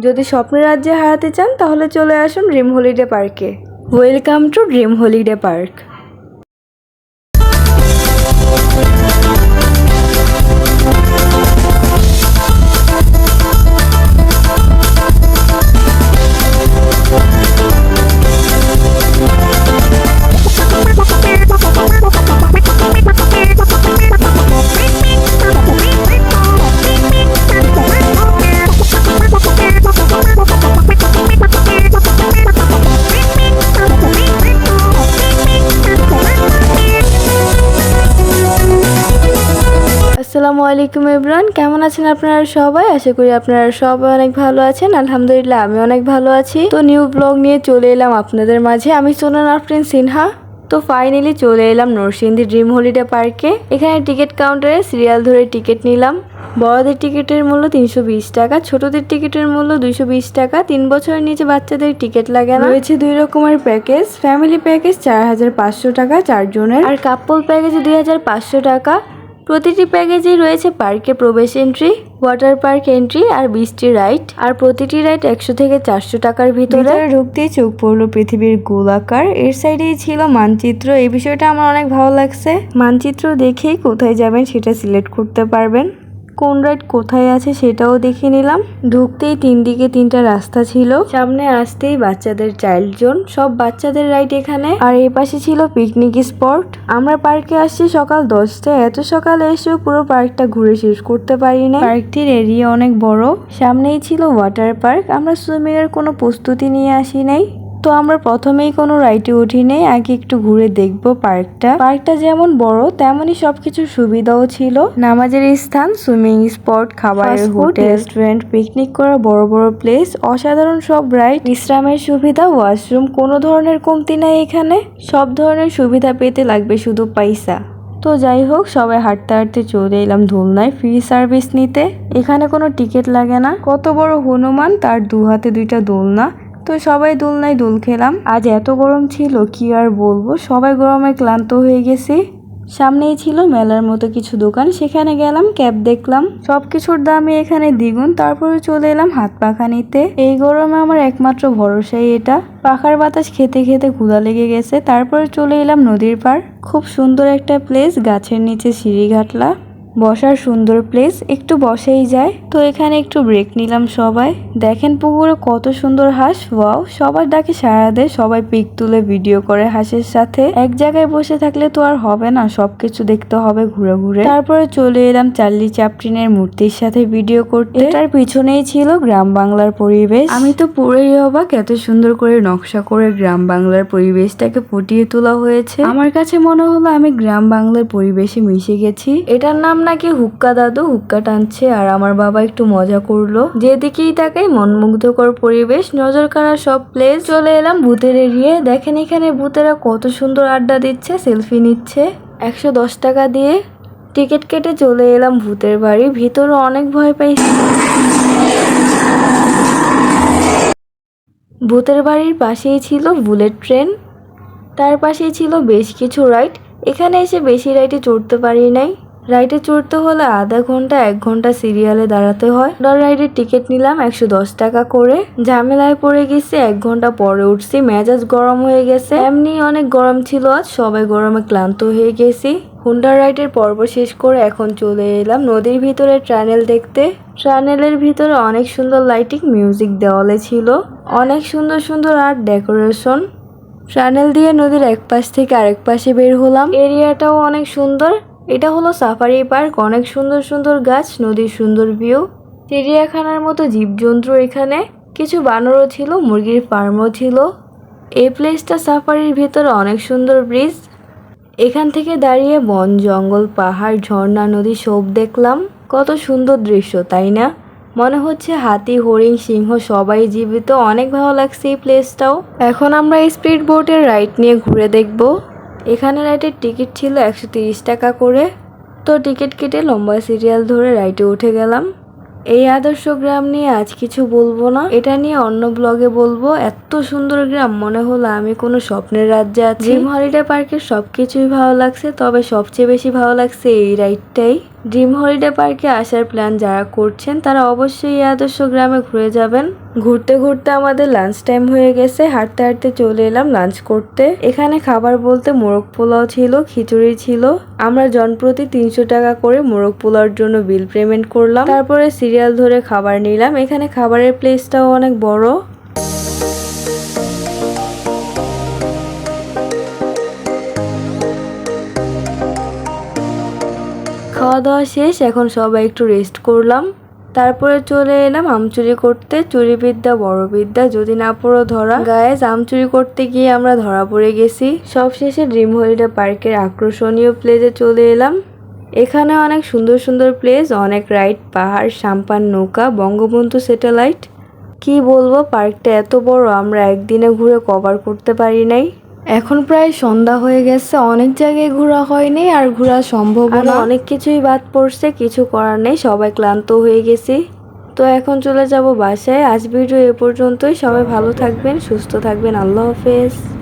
যদি স্বপ্নের রাজ্যে হারাতে চান, তাহলে চলে আসুন ড্রিম হলিডে পার্কে। Welcome to dream holiday park. আসসালামু আলাইকুম ইবরান কেমন আছেন আপনারা সবাই? আশা করি আপনারা সবাই অনেক ভালো আছেন। আলহামদুলিল্লাহ আমি অনেক ভালো আছি। তো নিউ ব্লগ নিয়ে চলে এলাম আপনাদের মাঝে। আমি সোনান আফরিন সিনহা। তো ফাইনালি চলে এলাম নরসিংদী ড্রিম হলিডে পার্কে এখানে টিকিট কাউন্টারে সিরিয়াল ধরে টিকিট নিলাম। বড়দের টিকিটের মূল্য তিনশো বিশ টাকা, ছোটদের টিকিটের মূল্য দুইশো বিশ টাকা। তিন বছরের নিচে বাচ্চাদের টিকিট লাগে না। রয়েছে দুই রকমের প্যাকেজ ফ্যামিলি প্যাকেজ চার হাজার পাঁচশো টাকা চারজনের। আর কাপল প্যাকেজ দুই হাজার পাঁচশো টাকা। প্রতিটি প্যাকেজেই রয়েছে পার্কে প্রবেশ এন্ট্রি ওয়াটার পার্ক এন্ট্রি আর বিশটি রাইড আর প্রতিটি রাইড একশো থেকে চারশো টাকার ভিতরে। ঢুকতে চোখ পড়ল পৃথিবীর গোলাকার। এর সাইডেই ছিল মানচিত্র। এই বিষয়টা আমার অনেক ভালো লাগছে। মানচিত্র দেখেই কোথায় যাবেন সেটা সিলেক্ট করতে পারবেন। কোন রাইড কোথায় আছে সেটাও দেখে নিলাম। ঢুকতেই তিন দিকে তিনটা রাস্তা ছিল। সামনে আসতেই বাচ্চাদের চাইল্ড জোন। সব বাচ্চাদের রাইড এখানে। আর এই পাশে ছিল পিকনিক স্পট। আমরা পার্কে আসছি সকাল দশটায়। এত সকালে এসেও পুরো পার্কটা ঘুরে শেষ করতে পারি না পার্কটির এরিয়া অনেক বড়। সামনেই ছিল ওয়াটার পার্ক। আমরা সুইমিং এর কোনো প্রস্তুতি নিয়ে আসি নাই। তো আমরা প্রথমেই কোনো রাইডে উঠি নেই আগে একটু ঘুরে দেখব পার্কটা পার্কটা যেমন বড় তেমনই সবকিছুর সুবিধাও ছিল। নামাজের স্থান সুইমিং স্পট খাবারের হোটেল রেস্টুরেন্ট পিকনিক করা বড় বড় প্লেস অসাধারণ সব রাইড বিশ্রামের সুবিধা ওয়াশরুম কোনো ধরনের কমতি নাই এখানে। সব ধরনের সুবিধা পেতে লাগবে শুধু পয়সা। তো যাই হোক সবাই হাঁটতে হাঁটতে চলে এলাম দোলনায় ফ্রি সার্ভিস নিতে। এখানে কোনো টিকিট লাগে না। কত বড় হনুমান তার দু হাতে দুইটা দোলনা। তো সবাই দোলনায় দোল খেলাম। আজ এত গরম ছিল, কি আর বলব? সবাই গরমে ক্লান্ত হয়ে গেছে। সামনেই ছিল মেলার মতো কিছু দোকান, সেখানে গেলাম, ক্যাব দেখলাম। সবকিছুর দামই এখানে দ্বিগুণ, তারপরে চলে এলাম হাত পাখা নিতে। এই গরমে আমার একমাত্র ভরসাই এটা। পাখার বাতাস খেতে খেতে ক্ষুধা লেগে গেছে, তারপরে চলে এলাম নদীর পার খুব সুন্দর একটা প্লেস গাছের নিচে সিঁড়ি ঘাটলা। বসার সুন্দর প্লেস একটু বসেই যায়। তো এখানে একটু ব্রেক নিলাম সবাই। দেখেন পুকুরে কত সুন্দর হাঁস ওয়াও সবার ডাকে সারা দেয়, সবাই পিক তুলে ভিডিও করে হাঁসের সাথে। এক জায়গায় বসে থাকলে তো আর হবে না, সবকিছু দেখতে হবে ঘুরে ঘুরে। তারপরে চলে এলাম চার্লি চাপটিনের মূর্তির সাথে ভিডিও করতে। এটার পিছনেই ছিল গ্রাম বাংলার পরিবেশ। আমি তো পুরোই অবাক, এত সুন্দর করে নকশা করে গ্রাম বাংলার পরিবেশটাকে ফুটিয়ে তোলা হয়েছে। আমার কাছে মনে হলো আমি গ্রাম বাংলার পরিবেশে মিশে গেছি। এটার নাম নাকি হুক্কা দাদু হুক্কা টানছে আর আমার বাবা একটু মজা করল। যেদিকেই তাকাই মনমুগ্ধকর পরিবেশ, নজর কাড়া সব প্লেস চলে এলাম ভূতের এরিয়ে দেখেন এখানে ভূতেরা কত সুন্দর আড্ডা দিচ্ছে সেলফি নিচ্ছে। একশো দশ টাকা দিয়ে টিকিট কেটে চলে এলাম ভূতের বাড়ি। ভিতরে অনেক ভয় পাইছি। ভূতের বাড়ির পাশেই ছিল বুলেট ট্রেন। তার পাশেই ছিল বেশ কিছু রাইড এখানে এসে বেশি রাইডে চড়তে পারি নাই। রাইডে চড়তে হলে আধা ঘণ্টা, এক ঘণ্টা সিরিয়ালে দাঁড়াতে হয়। ডর রাইডের টিকিট নিলাম একশো দশ টাকা করে। ঝামেলায় পড়ে গেছি, এক ঘণ্টা পরে উঠছি, মেজাজ গরম হয়ে গেছে। এমনি অনেক গরম ছিল, আজ সবাই গরমে ক্লান্ত হয়ে গেছি। হুন্ডা রাইডের পর্ব শেষ করে এখন চলে এলাম নদীর ভিতরে ট্রানেল দেখতে। ট্রানেলের ভিতরে অনেক সুন্দর লাইটিং মিউজিক দেওয়ালে ছিল। অনেক সুন্দর সুন্দর আর্ট ডেকোরেশন ট্রানেল দিয়ে নদীর এক পাশ থেকে আরেক পাশে বের হলাম। এরিয়াটাও অনেক সুন্দর। এটা হলো সাফারি পার্ক। অনেক সুন্দর সুন্দর গাছ, নদীর সুন্দর ভিউ চিড়িয়াখানার মতো জীবজন্তু এখানে। কিছু বানরও ছিল, মুরগির ফার্মও ছিল। এই প্লেসটা সাফারির ভিতরে অনেক সুন্দর ব্রিজ এখান থেকে দাঁড়িয়ে বন, জঙ্গল, পাহাড়, ঝর্ণা, নদী সব দেখলাম। কত সুন্দর দৃশ্য, তাই না? মনে হচ্ছে হাতি, হরিণ, সিংহ সবাই জীবিত। অনেক ভালো লাগছে এই প্লেসটাও এখন আমরা স্পিড বোটের রাইড নিয়ে ঘুরে দেখব। এখানে রাইটের টিকিট ছিল একশো টাকা করে। তো টিকিট কেটে লম্বা সিরিয়াল ধরে রাইটে উঠে গেলাম। এই আদর্শ গ্রাম নিয়ে আজ কিছু বলব না। এটা নিয়ে অন্য ব্লগে বলব, এত সুন্দর গ্রাম, মনে হলো আমি কোনো স্বপ্নের রাজ্যে আছি। হলিডে পার্কের সবকিছুই ভালো লাগছে, তবে সবচেয়ে বেশি ভালো লাগছে এই রাইডটাই। ড্রিম হলিডে পার্কে আসার প্ল্যান যারা করছেন, তারা অবশ্যই এই আদর্শ গ্রামে ঘুরে যাবেন। ঘুরতে ঘুরতে আমাদের লাঞ্চ টাইম হয়ে গেছে, হাঁটতে হাঁটতে চলে এলাম লাঞ্চ করতে। এখানে খাবার বলতে মোরগ পোলাও ছিল, খিচুড়ি ছিল। আমরা জনপ্রতি তিনশো টাকা করে মোরগ পোলাওর জন্য বিল পেমেন্ট করলাম। তারপরে সিরিয়াল ধরে খাবার নিলাম। এখানে খাবারের প্লেসটাও অনেক বড়। খাওয়া দাওয়া শেষ, এখন সবাই একটু রেস্ট করলাম। তারপরে চলে এলাম আম চুরি করতে। চুরি বিদ্যা বড় বিদ্যা যদি না পড়ো ধরা। গায়ে আম চুরি করতে গিয়ে আমরা ধরা পড়ে গেছি। সবশেষে ড্রিম হলিডে পার্কের আকর্ষণীয় প্লেসে চলে এলাম। এখানে অনেক সুন্দর সুন্দর প্লেস অনেক রাইড পাহাড় সাম্পান নৌকা, বঙ্গবন্ধু স্যাটেলাইট কি বলব পার্কটা এত বড়, আমরা একদিনে ঘুরে কভার করতে পারি নাই। এখন প্রায় সন্ধ্যা হয়ে গেছে, অনেক জায়গায় ঘোরা হয়নি আর ঘোরা সম্ভব না। অনেক কিছুই বাদ পড়ছে, কিছু করার নেই, সবাই ক্লান্ত হয়ে গেছি। তো এখন চলে যাব বাসায়। আজ ভিডিও এ পর্যন্তই। সবাই ভালো থাকবেন, সুস্থ থাকবেন। আল্লাহ হাফেজ।